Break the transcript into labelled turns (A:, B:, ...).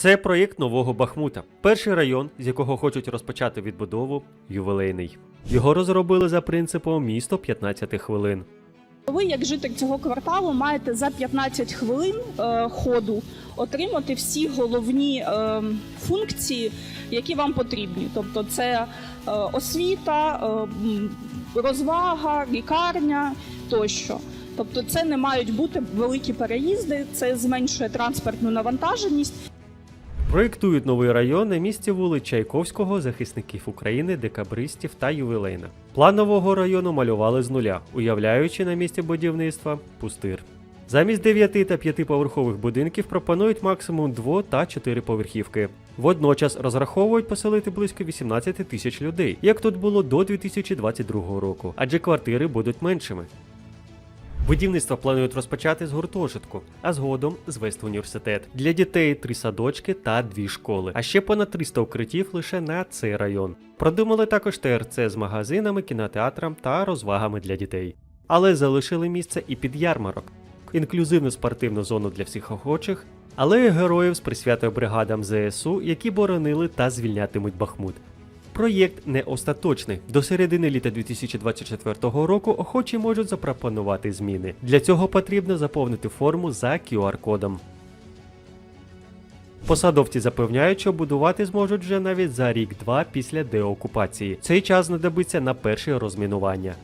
A: Це проєкт нового Бахмута, перший район, з якого хочуть розпочати відбудову ювілейний. Його розробили за принципом місто 15 хвилин.
B: Ви, як житель цього кварталу, маєте за 15 хвилин е, ходу отримати всі головні е, функції, які вам потрібні. Тобто, це е, освіта, е, розвага, лікарня тощо. Тобто, це не мають бути великі переїзди, це зменшує транспортну навантаженість.
A: Проєктують новий район на місці вулиць Чайковського, захисників України, декабристів та ювілейна. План нового району малювали з нуля, уявляючи на місці будівництва пустир. Замість 9 та 5-поверхових будинків пропонують максимум 2 та 4 поверхівки. Водночас розраховують поселити близько 18 тисяч людей, як тут було до 2022 року, адже квартири будуть меншими. Будівництво планують розпочати з гуртожитку, а згодом звести університет. Для дітей три садочки та дві школи, а ще понад 300 укриттів лише на цей район. Продумали також ТРЦ з магазинами, кінотеатром та розвагами для дітей. Але залишили місце і під ярмарок, інклюзивну спортивну зону для всіх охочих, алею героїв з присвятою бригадам ЗСУ, які боронили та звільнятимуть Бахмут. Проєкт не остаточний. До середини літа 2024 року охочі можуть запропонувати зміни. Для цього потрібно заповнити форму за QR-кодом. Посадовці запевняють, що будувати зможуть вже навіть за рік-два після деокупації. Цей час знадобиться на перше розмінування.